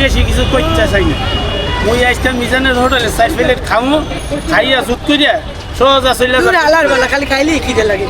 বেশি কিছু করতে চাই না। মুই আজকে মিজানের হোটেলে চার প্লেট খামো খাইয়া সুত করিয়া সোজা চলে আলার বেলা খালি খাইলেই খিদে লাগে।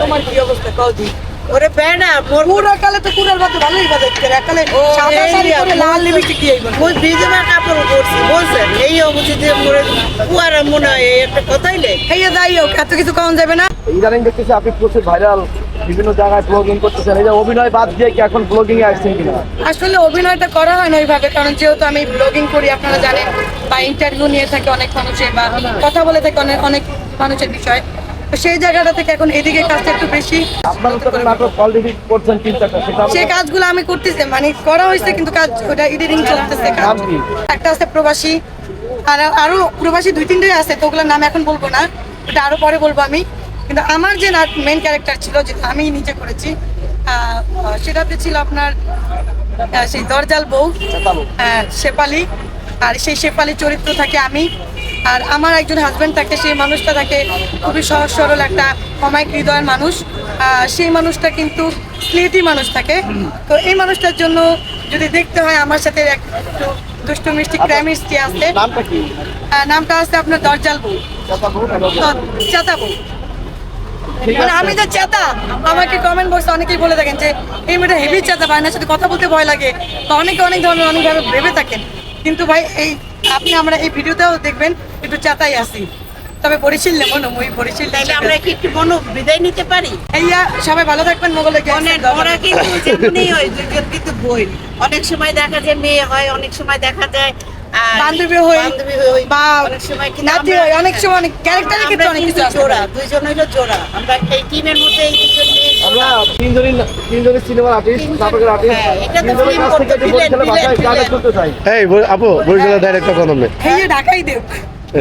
তোমার কি অবস্থা? কও দি। ওরে বেড়া মোর পুরো কালে তো কুড়ার বাদ ভালোই বাদ করে কালে সাদা এই শাড়ি পরে লাল লিপস্টিক দিয়ে আইবো মুই বিজমা কাপড় পরছি বলছেন এই অবস্থিতে মোরে কুয়ারা মনে হয় এই একটা কথাই লে এই যে যাই হোক এত কিছু কম যাবে না। ইদানিং দেখতেছি আপনি প্রচুর ভাইরাল বিভিন্ন জায়গায় ব্লগিং করতেছেন। এই যে অভিনয় বাদ দিয়ে কি এখন ব্লগিং এ আসছেন কিনা? আসলে অভিনয়টা করা হয় না ওইভাবে কারণ যেহেতু আমি ব্লগিং করি আপনারা জানেন বা ইন্টারভিউ নিয়ে থাকি অনেক মানুষের বা কথা বলে থাকি অনেক অনেক মানুষের বিষয়। সেই জায়গাটা থেকে এখন এদিকে কাজটা একটু বেশি সেই কাজগুলো আমি করতেছি মানে করা হয়েছে কিন্তু কাজ ওটা এডিটিং চলতেছে কাজ। একটা আছে প্রবাসী আর আরও প্রবাসী দুই তিনটে আছে তো ওগুলোর নাম এখন বলব না ওটা আরও পরে বলব আমি। কিন্তু আমার যে মেন ক্যারেক্টার ছিল যেটা আমি নিজে করেছি সেটাতে ছিল আপনার সেই দরজাল বউ হ্যাঁ, শেফালি। আর সেই শেফালি চরিত্র থাকে আমি। আর আমার একজন হাজব্যান্ড থাকে সেই মানুষটা থাকে খুবই সহজ সরল একটা অমায়িক হৃদয়ের মানুষ। সেই মানুষটা কিন্তু স্লেটি মানুষ থাকে। তো এই মানুষটার জন্য যদি দেখতে হয় আমার সাথে এক- একটু দুষ্টু মিষ্টি ক্রাইমিস্টি আছে। নামটা নামটা আছে আপনার দরজাল বউ। চাতা বউ মানে আমি যে চেতা আমাকে কমেন্ট বক্সে অনেকেই বলে থাকেন যে এই মেয়েটা হেভি চেতা ভাই সাথে কথা বলতে ভয় লাগে। বা অনেকে অনেক ধরনের অনেকভাবে ভেবে থাকেন। কিন্তু ভাই এই আপনি আমরা এই ভিডিওতেও দেখবেন একটু চেতাই আসি তবে বরিশিল নেব না মই বরিশিল তাইলে আমরা কি একটু মনো বিদায় নিতে পারি? এইয়া সবাই ভালো থাকবেন মোগলে ওরা কিন্তু যেমনই হয় কিন্তু বই। অনেক সময় দেখা যায় মেয়ে হয় অনেক সময় দেখা যায় বান্ধবী হই বা অনেক সময় কিন্তু নাতি হই অনেক সময় অনেক ক্যারেক্টারের ক্ষেত্রে অনেক কিছু আছে। জোড়া দুইজন হইল জোড়া। আমরা এই টিমের মধ্যে এই দুজন আমরা তিনজনই তিনজনই সিনেমার আর্টিস্ট নাটকের আর্টিস্ট হ্যাঁ, এটা তো তিনজনের কাছ থেকে করতে একটু বরিশালের villain, ভাষায় villain, গানে শুনতে চাই। এই আপু বরিশালের ডাইরেক্টর কোন নামে এই যে ঢাকাই দেব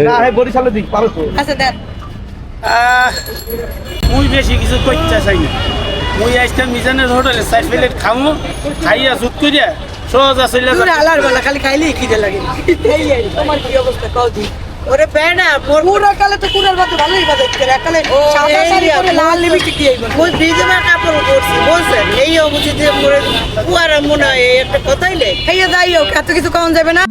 না হ্যাঁ বরিশালের দিক পারো তো। আচ্ছা দেন। আহ, মুই বেশি কিছু করতে চাই না। মুই আজকে মিজানের হোটেলে প্লেট খামো খাইয়া সুত করিয়া সোজা চলে দূর আলার বেলা খালি খাইলেই খিদে লাগে। এই এই তোমার কি অবস্থা? কও দি। ওরে মোর পুরো কালে তো কুরার বাদ ভালোই বাদ করে কালে সাদা শাড়ি পরে লাল লিপস্টিক দিয়ে আইবো। মুই বিজমা কাপড় পরছি বলছেন এই অবস্থিতে মোরে কুয়ারা মনে হয় একটা কথাই লে খাইয়া যাই হোক এত কিছু কম যাবে না।